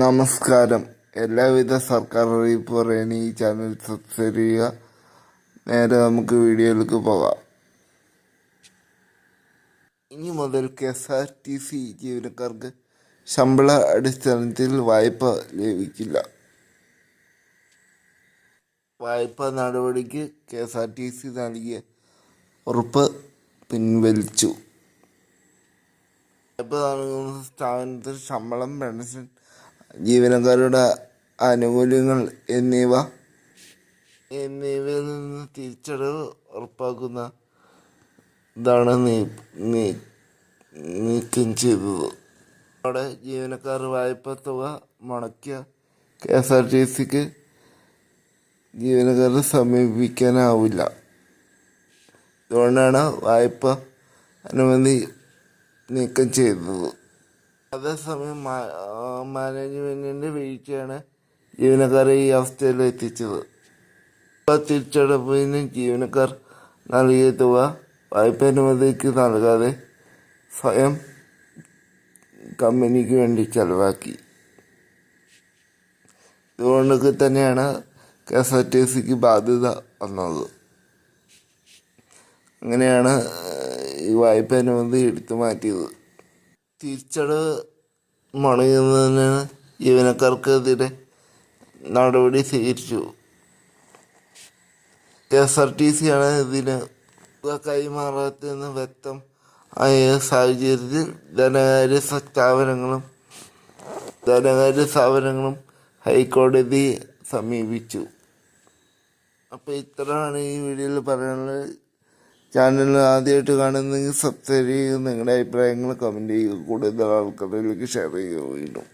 നമസ്കാരം. എല്ലാവിധ സർക്കാർ അറിയിപ്പ് പറയാൻ ഈ ചാനൽ സബ്സ്ക്രൈബ് ചെയ്യുക. നേരെ നമുക്ക് വീഡിയോയിലേക്ക് പോകാം. ഇനി മുതൽ K S R T C ജീവനക്കാർക്ക് ശമ്പള അടിസ്ഥാനത്തിൽ വായ്പ ലഭിക്കില്ല. വായ്പാ നടപടിക്ക് K S R T C നൽകിയ ഉറപ്പ് പിൻവലിച്ചു. വായ്പ നൽകുന്ന സ്ഥാപനത്തിൽ ശമ്പളം പെൻഷൻ ജീവനക്കാരുടെ ആനുകൂല്യങ്ങൾ എന്നിവ എന്നിവയിൽ നിന്ന് തിരിച്ചടവ് ഉറപ്പാക്കുന്ന ഇതാണ് നീക്കം ചെയ്തത്. അവിടെ ജീവനക്കാർ വായ്പ തുക മുടക്കിയ കെ എസ് ആർ ടി സിക്ക് ജീവനക്കാരെ സമീപിക്കാനാവില്ല. അതുകൊണ്ടാണ് വായ്പ അനുമതി നീക്കം ചെയ്തത്. അതേസമയം മാനേജ്മെന്റിന്റെ വീഴ്ചയാണ് ജീവനക്കാരെ ഈ അവസ്ഥയിൽ എത്തിച്ചത്. തിരിച്ചടപ്പിന് ജീവനക്കാർ നൽകിയ തുക വായ്പ അനുമതിക്ക് നൽകാതെ സ്വയം കമ്പനിക്ക് വേണ്ടി ചെലവാക്കി. ഇതുകൊണ്ടൊക്കെ തന്നെയാണ് കെ എസ് ആർ ടി സിക്ക് ബാധ്യത വന്നത്. അങ്ങനെയാണ് ഈ വായ്പ അനുമതി എടുത്തു മാറ്റിയത്. തിരിച്ചടവ് മുടങ്ങുന്നതിന് ജീവനക്കാർക്കെതിരെ നടപടി സ്വീകരിച്ചു. K S R T C ആണ് ഇതിന് കൈമാറാത്തതെന്ന് വ്യക്തം ആയ സാഹചര്യത്തിൽ ധനകാര്യ സ്ഥാപനങ്ങളും ധനകാര്യ സ്ഥാപനങ്ങളും ഹൈക്കോടതി സമീപിച്ചു. അപ്പോൾ ഇത്രയാണ് ഈ വീഡിയോയിൽ പറയാനുള്ളത്. ചാനൽ ആദ്യമായിട്ട് കാണുന്നെങ്കിൽ സബ്സ്ക്രൈബ് ചെയ്യുക നിങ്ങളുടെ അഭിപ്രായങ്ങൾ കമന്റ് ചെയ്യുക കൂടുതൽ ആൾക്കാരിലേക്ക് ഷെയർ ചെയ്യുക വീണ്ടും.